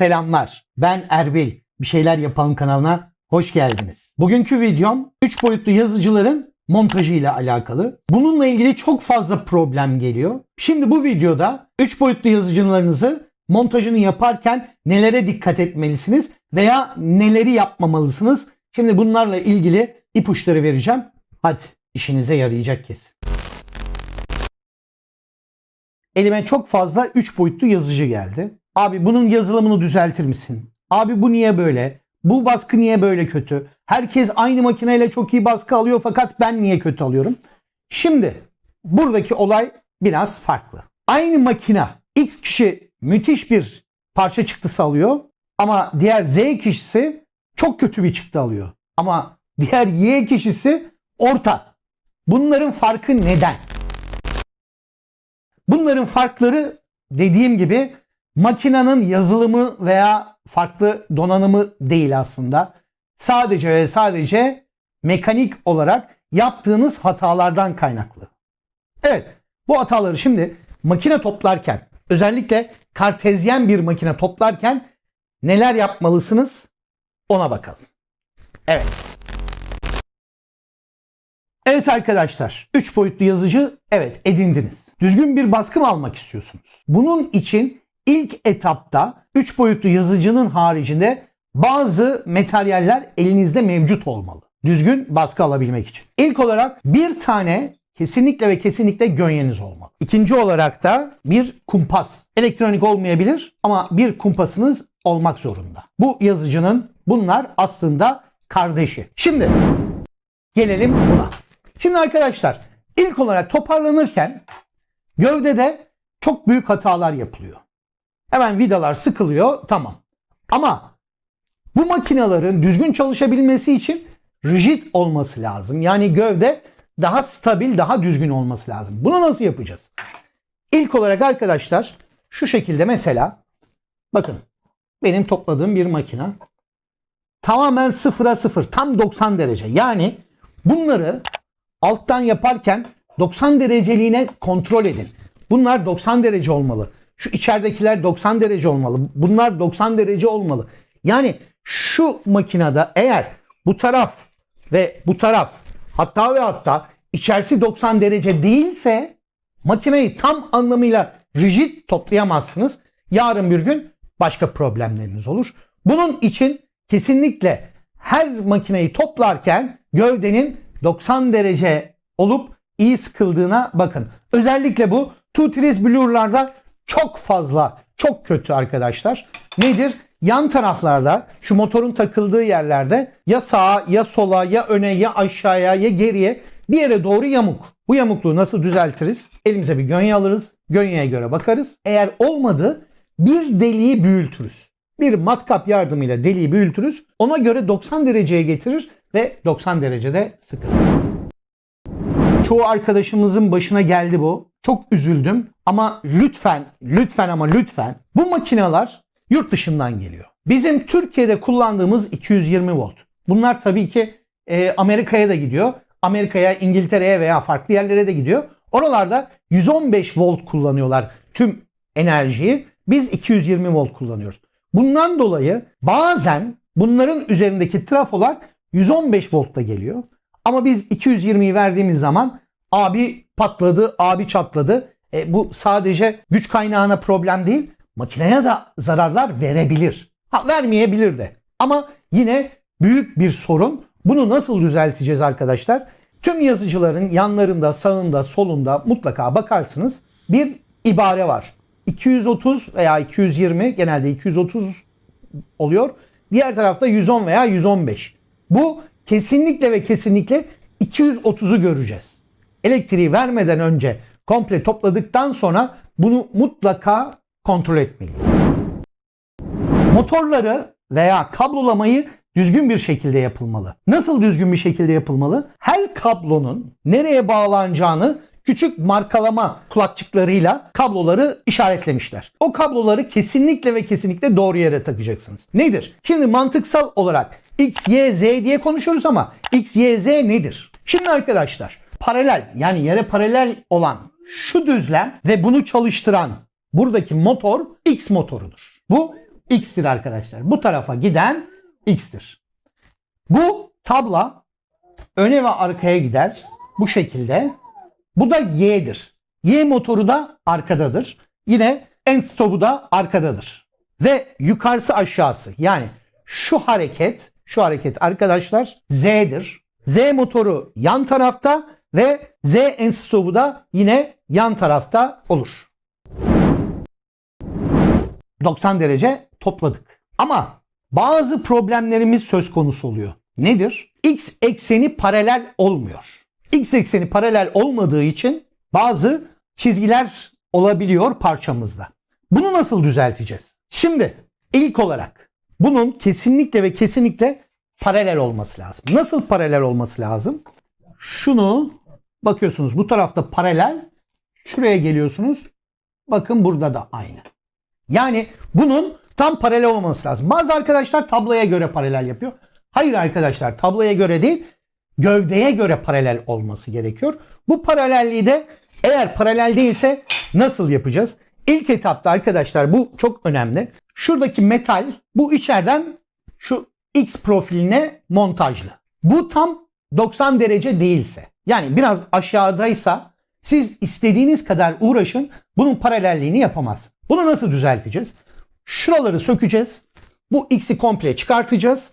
Selamlar. Ben Erbil. Bir şeyler yapalım kanalına hoş geldiniz. Bugünkü videom 3 boyutlu yazıcıların montajı ile alakalı. Bununla ilgili çok fazla problem geliyor. Şimdi bu videoda 3 boyutlu yazıcılarınızı montajını yaparken nelere dikkat etmelisiniz veya neleri yapmamalısınız? Şimdi bunlarla ilgili ipuçları vereceğim. Hadi işinize yarayacak kesin. Elime çok fazla 3 boyutlu yazıcı geldi. Abi bunun yazılımını düzeltir misin? Abi bu niye böyle? Bu baskı niye böyle kötü? Herkes aynı makineyle çok iyi baskı alıyor fakat ben niye kötü alıyorum? Şimdi buradaki olay biraz farklı. Aynı makina X kişi müthiş bir parça çıktısı alıyor ama diğer Z kişisi çok kötü bir çıktı alıyor. Ama diğer Y kişisi orta. Bunların farkı neden? Bunların farkları dediğim gibi makinenin yazılımı veya farklı donanımı değil aslında. Sadece ve sadece mekanik olarak yaptığınız hatalardan kaynaklı. Evet, bu hataları şimdi makine toplarken, özellikle kartezyen bir makine toplarken neler yapmalısınız ona bakalım. Evet. Evet arkadaşlar, 3 boyutlu yazıcı evet edindiniz. Düzgün bir baskı mı almak istiyorsunuz? Bunun için ilk etapta 3 boyutlu yazıcının haricinde bazı materyaller elinizde mevcut olmalı. Düzgün baskı alabilmek için. İlk olarak bir tane kesinlikle ve kesinlikle gönyeniz olmalı. İkinci olarak da bir kumpas. Elektronik olmayabilir ama bir kumpasınız olmak zorunda. Bu yazıcının bunlar aslında kardeşi. Şimdi gelelim buna. Şimdi arkadaşlar ilk olarak toparlanırken gövdede çok büyük hatalar yapılıyor. Hemen vidalar sıkılıyor tamam. Ama bu makinelerin düzgün çalışabilmesi için rigid olması lazım. Yani gövde daha stabil, daha düzgün olması lazım. Bunu nasıl yapacağız? İlk olarak arkadaşlar şu şekilde mesela bakın benim topladığım bir makine tamamen sıfıra sıfır tam 90 derece. Yani bunları alttan yaparken 90 dereceliğine kontrol edin. Bunlar 90 derece olmalı. Şu içeridekiler 90 derece olmalı. Bunlar 90 derece olmalı. Yani şu makinede eğer bu taraf ve bu taraf hatta ve hatta içerisi 90 derece değilse makineyi tam anlamıyla rigid toplayamazsınız. Yarın bir gün başka problemleriniz olur. Bunun için kesinlikle her makineyi toplarken gövdenin 90 derece olup iyi sıkıldığına bakın. Özellikle bu Two Trees Blue'larda çok fazla, çok kötü arkadaşlar. Nedir? Yan taraflarda, şu motorun takıldığı yerlerde ya sağa, ya sola, ya öne, ya aşağıya, ya geriye bir yere doğru yamuk. Bu yamukluğu nasıl düzeltiriz? Elimize bir gönye alırız. Gönyeye göre bakarız. Eğer olmadı bir deliği büyütürüz. Bir matkap yardımıyla deliği büyütürüz. Ona göre 90 dereceye getirir ve 90 derecede sıkılır. Çoğu arkadaşımızın başına geldi bu. Çok üzüldüm ama lütfen, lütfen ama lütfen bu makineler yurt dışından geliyor. Bizim Türkiye'de kullandığımız 220 volt. Bunlar tabii ki e, Amerika'ya da gidiyor. Amerika'ya, İngiltere'ye veya farklı yerlere de gidiyor. Oralarda 115 volt kullanıyorlar tüm enerjiyi. Biz 220 volt kullanıyoruz. Bundan dolayı bazen bunların üzerindeki trafolar 115 voltta geliyor. Ama biz 220'yi verdiğimiz zaman abi patladı, abi çatladı. E, bu sadece güç kaynağına problem değil, makineye de zararlar verebilir. Ha, vermeyebilir de. Ama yine büyük bir sorun. Bunu nasıl düzelteceğiz arkadaşlar? Tüm yazıcıların yanlarında, sağında, solunda mutlaka bakarsınız. Bir ibare var. 230 veya 220 genelde 230 oluyor. Diğer tarafta 110 veya 115. Bu kesinlikle ve kesinlikle 230'u göreceğiz. Elektriği vermeden önce komple topladıktan sonra bunu mutlaka kontrol etmeliyiz. Motorları veya kablolamayı düzgün bir şekilde yapılmalı. Nasıl düzgün bir şekilde yapılmalı? Her kablonun nereye bağlanacağını küçük markalama kulakçıklarıyla kabloları işaretlemişler. O kabloları kesinlikle ve kesinlikle doğru yere takacaksınız. Nedir? Şimdi mantıksal olarak X, Y, Z diye konuşuyoruz ama X, Y, Z nedir? Şimdi arkadaşlar paralel yani yere paralel olan şu düzlem ve bunu çalıştıran buradaki motor X motorudur. Bu x'tir arkadaşlar. Bu tarafa giden x'tir. Bu tabla öne ve arkaya gider. Bu şekilde. Bu da y'dir. Y motoru da arkadadır. Yine end stop'u da arkadadır. Ve yukarısı aşağısı yani şu hareket şu hareket arkadaşlar Z'dir. Z motoru yan tarafta ve Z end stop'u da yine yan tarafta olur. 90 derece topladık. Ama bazı problemlerimiz söz konusu oluyor. Nedir? X ekseni paralel olmuyor. X ekseni paralel olmadığı için bazı çizgiler olabiliyor parçamızda. Bunu nasıl düzelteceğiz? Şimdi ilk olarak bunun kesinlikle ve kesinlikle paralel olması lazım. Nasıl paralel olması lazım? Şunu bakıyorsunuz bu tarafta paralel. Şuraya geliyorsunuz. Bakın burada da aynı. Yani bunun tam paralel olması lazım. Bazı arkadaşlar tabloya göre paralel yapıyor. Hayır arkadaşlar tabloya göre değil gövdeye göre paralel olması gerekiyor. Bu paralelliği de eğer paralel değilse nasıl yapacağız? İlk etapta arkadaşlar bu çok önemli. Şuradaki metal bu içeriden şu X profiline montajlı. Bu tam 90 derece değilse yani biraz aşağıdaysa siz istediğiniz kadar uğraşın bunun paralelliğini yapamaz. Bunu nasıl düzelteceğiz? Şuraları sökeceğiz. Bu X'i komple çıkartacağız.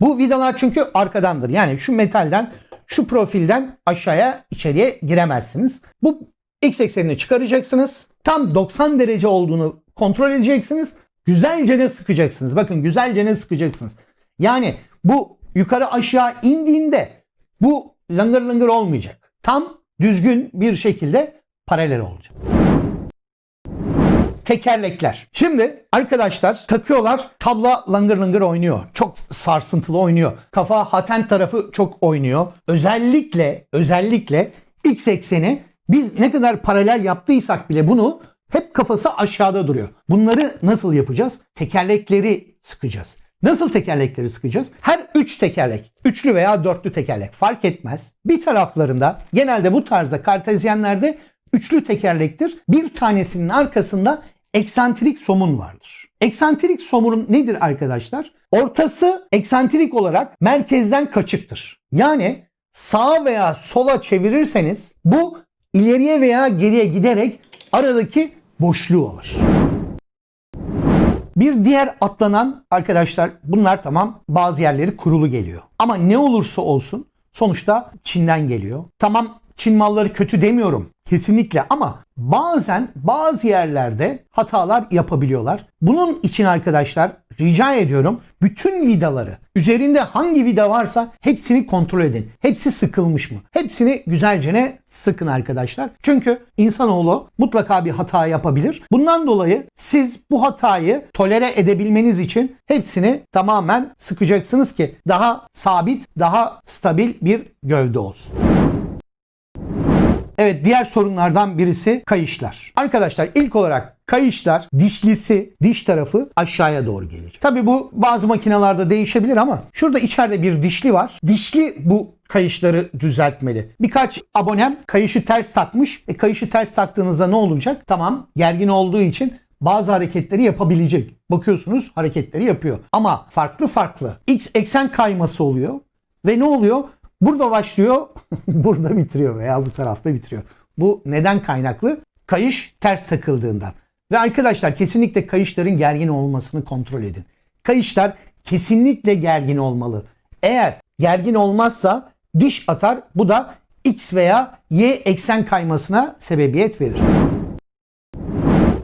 Bu vidalar çünkü arkadandır. Yani şu metalden, şu profilden aşağıya içeriye giremezsiniz. Bu X eksenini çıkaracaksınız. Tam 90 derece olduğunu kontrol edeceksiniz. Güzelce ne sıkacaksınız? Bakın güzelce ne sıkacaksınız? Yani bu yukarı aşağı indiğinde bu langır langır olmayacak. Tam düzgün bir şekilde paralel olacak tekerlekler. Şimdi arkadaşlar takıyorlar tabla langır langır oynuyor. Çok sarsıntılı oynuyor. Kafa haten tarafı çok oynuyor. Özellikle özellikle x ekseni biz ne kadar paralel yaptıysak bile bunu hep kafası aşağıda duruyor. Bunları nasıl yapacağız? Tekerlekleri sıkacağız. Nasıl tekerlekleri sıkacağız? Her üç tekerlek, üçlü veya dörtlü tekerlek fark etmez. Bir taraflarında genelde bu tarzda kartezyenlerde üçlü tekerlektir. Bir tanesinin arkasında eksantrik somun vardır. Eksantrik somun nedir arkadaşlar? Ortası eksantrik olarak merkezden kaçıktır. Yani sağa veya sola çevirirseniz bu ileriye veya geriye giderek aradaki boşluğu alır. Bir diğer atlanan arkadaşlar bunlar tamam bazı yerleri kurulu geliyor. Ama ne olursa olsun sonuçta Çin'den geliyor. Tamam Çin malları kötü demiyorum. Kesinlikle ama bazen bazı yerlerde hatalar yapabiliyorlar. Bunun için arkadaşlar rica ediyorum bütün vidaları üzerinde hangi vida varsa hepsini kontrol edin. Hepsi sıkılmış mı? Hepsini güzelce ne sıkın arkadaşlar. Çünkü insanoğlu mutlaka bir hata yapabilir. Bundan dolayı siz bu hatayı tolere edebilmeniz için hepsini tamamen sıkacaksınız ki daha sabit, daha stabil bir gövde olsun. Evet diğer sorunlardan birisi kayışlar. Arkadaşlar ilk olarak kayışlar dişlisi diş tarafı aşağıya doğru gelecek. Tabi bu bazı makinalarda değişebilir ama şurada içeride bir dişli var. Dişli bu kayışları düzeltmeli. Birkaç abonem kayışı ters takmış. E kayışı ters taktığınızda ne olacak? Tamam gergin olduğu için bazı hareketleri yapabilecek. Bakıyorsunuz hareketleri yapıyor. Ama farklı farklı x eksen kayması oluyor. Ve ne oluyor? Burada başlıyor, burada bitiriyor veya bu tarafta bitiriyor. Bu neden kaynaklı? Kayış ters takıldığından. Ve arkadaşlar kesinlikle kayışların gergin olmasını kontrol edin. Kayışlar kesinlikle gergin olmalı. Eğer gergin olmazsa diş atar. Bu da X veya Y eksen kaymasına sebebiyet verir.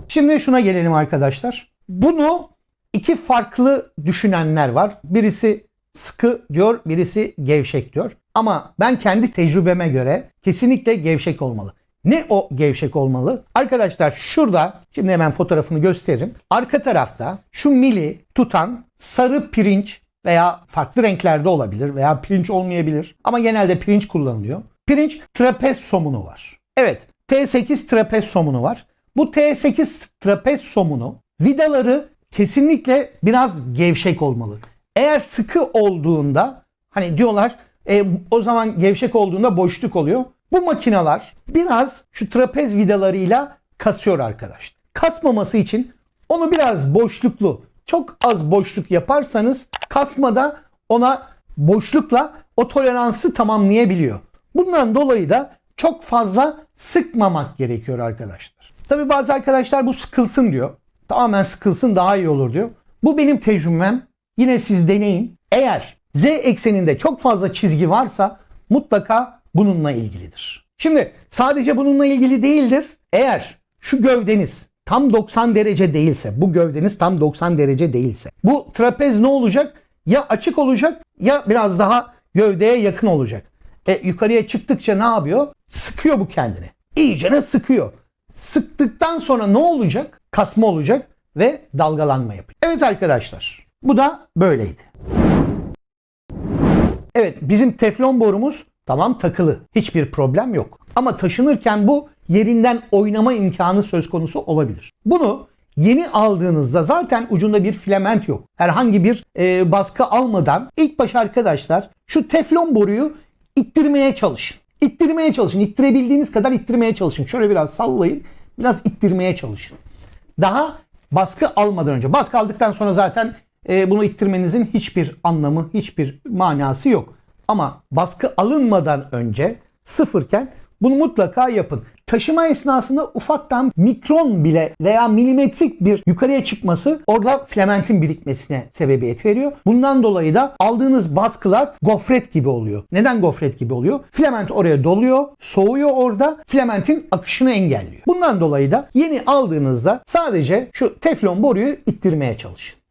Şimdi şuna gelelim arkadaşlar. Bunu iki farklı düşünenler var. Birisi sıkı diyor, birisi gevşek diyor. Ama ben kendi tecrübeme göre kesinlikle gevşek olmalı. Ne o gevşek olmalı? Arkadaşlar şurada şimdi hemen fotoğrafını gösteririm. Arka tarafta şu mili tutan sarı pirinç veya farklı renklerde olabilir veya pirinç olmayabilir. Ama genelde pirinç kullanılıyor. Pirinç trapez somunu var. Evet T8 trapez somunu var. Bu T8 trapez somunu vidaları kesinlikle biraz gevşek olmalı. Eğer sıkı olduğunda hani diyorlar e, o zaman gevşek olduğunda boşluk oluyor. Bu makineler biraz şu trapez vidalarıyla kasıyor arkadaşlar. Kasmaması için onu biraz boşluklu çok az boşluk yaparsanız kasmada ona boşlukla o toleransı tamamlayabiliyor. Bundan dolayı da çok fazla sıkmamak gerekiyor arkadaşlar. Tabi bazı arkadaşlar bu sıkılsın diyor. Tamamen sıkılsın daha iyi olur diyor. Bu benim tecrübem. Yine siz deneyin. Eğer z ekseninde çok fazla çizgi varsa mutlaka bununla ilgilidir. Şimdi sadece bununla ilgili değildir. Eğer şu gövdeniz tam 90 derece değilse, bu gövdeniz tam 90 derece değilse, bu trapez ne olacak? Ya açık olacak ya biraz daha gövdeye yakın olacak. E, yukarıya çıktıkça ne yapıyor? Sıkıyor bu kendini. İyicene sıkıyor. Sıktıktan sonra ne olacak? Kasma olacak ve dalgalanma yapacak. Evet arkadaşlar bu da böyleydi. Evet bizim teflon borumuz tamam takılı. Hiçbir problem yok. Ama taşınırken bu yerinden oynama imkanı söz konusu olabilir. Bunu yeni aldığınızda zaten ucunda bir filament yok. Herhangi bir e, baskı almadan ilk baş arkadaşlar şu teflon boruyu ittirmeye çalışın. İttirmeye çalışın. İttirebildiğiniz kadar ittirmeye çalışın. Şöyle biraz sallayın. Biraz ittirmeye çalışın. Daha baskı almadan önce. Baskı aldıktan sonra zaten e, bunu ittirmenizin hiçbir anlamı, hiçbir manası yok. Ama baskı alınmadan önce sıfırken bunu mutlaka yapın. Taşıma esnasında ufaktan mikron bile veya milimetrik bir yukarıya çıkması orada filamentin birikmesine sebebiyet veriyor. Bundan dolayı da aldığınız baskılar gofret gibi oluyor. Neden gofret gibi oluyor? Filament oraya doluyor, soğuyor orada, filamentin akışını engelliyor. Bundan dolayı da yeni aldığınızda sadece şu teflon boruyu ittirmeye çalışın.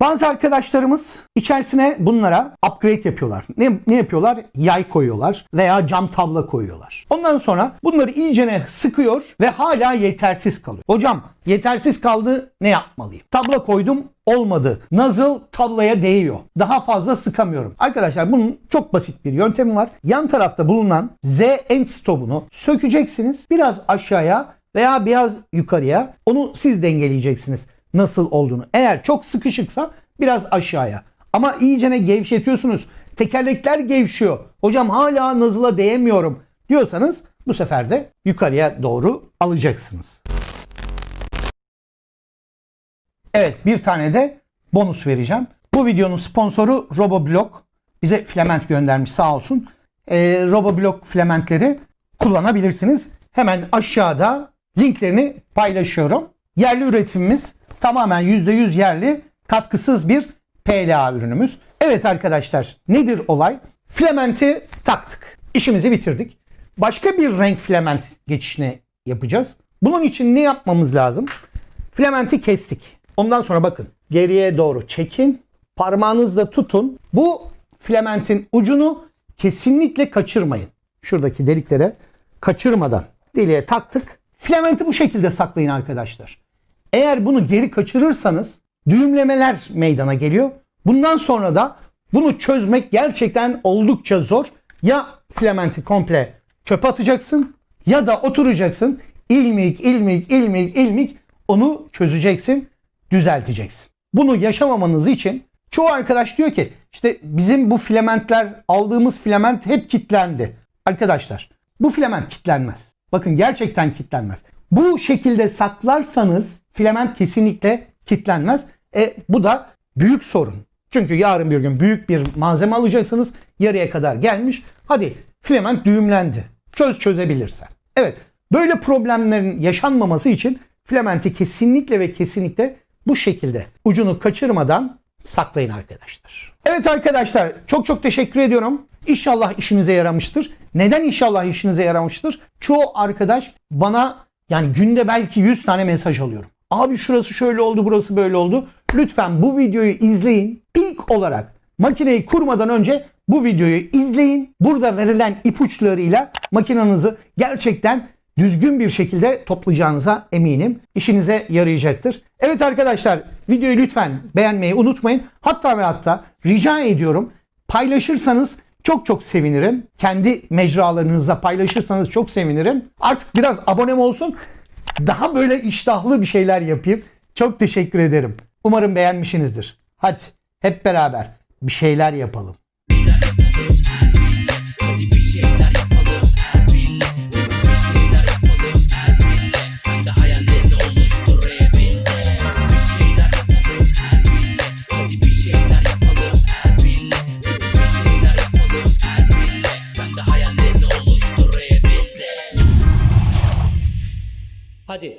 Bazı arkadaşlarımız içerisine bunlara upgrade yapıyorlar. Ne, ne yapıyorlar? Yay koyuyorlar veya cam tabla koyuyorlar. Ondan sonra bunları iyicene sıkıyor ve hala yetersiz kalıyor. Hocam yetersiz kaldı ne yapmalıyım? Tabla koydum olmadı. Nozzle tablaya değiyor. Daha fazla sıkamıyorum. Arkadaşlar bunun çok basit bir yöntemi var. Yan tarafta bulunan Z end stopunu sökeceksiniz. Biraz aşağıya veya biraz yukarıya onu siz dengeleyeceksiniz nasıl olduğunu. Eğer çok sıkışıksa biraz aşağıya. Ama iyicene gevşetiyorsunuz. Tekerlekler gevşiyor. Hocam hala nazıla değemiyorum diyorsanız bu sefer de yukarıya doğru alacaksınız. Evet bir tane de bonus vereceğim. Bu videonun sponsoru RoboBlock. Bize filament göndermiş sağ olsun. Ee, RoboBlock filamentleri kullanabilirsiniz. Hemen aşağıda linklerini paylaşıyorum. Yerli üretimimiz tamamen %100 yerli katkısız bir PLA ürünümüz. Evet arkadaşlar nedir olay? Filamenti taktık. İşimizi bitirdik. Başka bir renk filament geçişini yapacağız. Bunun için ne yapmamız lazım? Filamenti kestik. Ondan sonra bakın geriye doğru çekin. Parmağınızla tutun. Bu filamentin ucunu kesinlikle kaçırmayın. Şuradaki deliklere kaçırmadan deliğe taktık. Filamenti bu şekilde saklayın arkadaşlar. Eğer bunu geri kaçırırsanız düğümlemeler meydana geliyor. Bundan sonra da bunu çözmek gerçekten oldukça zor. Ya filamenti komple çöpe atacaksın ya da oturacaksın. ilmik ilmik ilmik ilmik onu çözeceksin, düzelteceksin. Bunu yaşamamanız için çoğu arkadaş diyor ki işte bizim bu filamentler aldığımız filament hep kilitlendi. Arkadaşlar bu filament kilitlenmez. Bakın gerçekten kilitlenmez. Bu şekilde saklarsanız filament kesinlikle kilitlenmez. E, bu da büyük sorun. Çünkü yarın bir gün büyük bir malzeme alacaksınız. Yarıya kadar gelmiş. Hadi filament düğümlendi. Çöz çözebilirsen. Evet böyle problemlerin yaşanmaması için filamenti kesinlikle ve kesinlikle bu şekilde ucunu kaçırmadan saklayın arkadaşlar. Evet arkadaşlar çok çok teşekkür ediyorum. İnşallah işinize yaramıştır. Neden inşallah işinize yaramıştır? Çoğu arkadaş bana yani günde belki 100 tane mesaj alıyorum. Abi şurası şöyle oldu, burası böyle oldu. Lütfen bu videoyu izleyin. İlk olarak makineyi kurmadan önce bu videoyu izleyin. Burada verilen ipuçlarıyla makinenizi gerçekten düzgün bir şekilde toplayacağınıza eminim. İşinize yarayacaktır. Evet arkadaşlar videoyu lütfen beğenmeyi unutmayın. Hatta ve hatta rica ediyorum paylaşırsanız çok çok sevinirim. Kendi mecralarınızda paylaşırsanız çok sevinirim. Artık biraz abonem olsun. Daha böyle iştahlı bir şeyler yapayım. Çok teşekkür ederim. Umarım beğenmişsinizdir. Hadi hep beraber bir şeyler yapalım. Hadi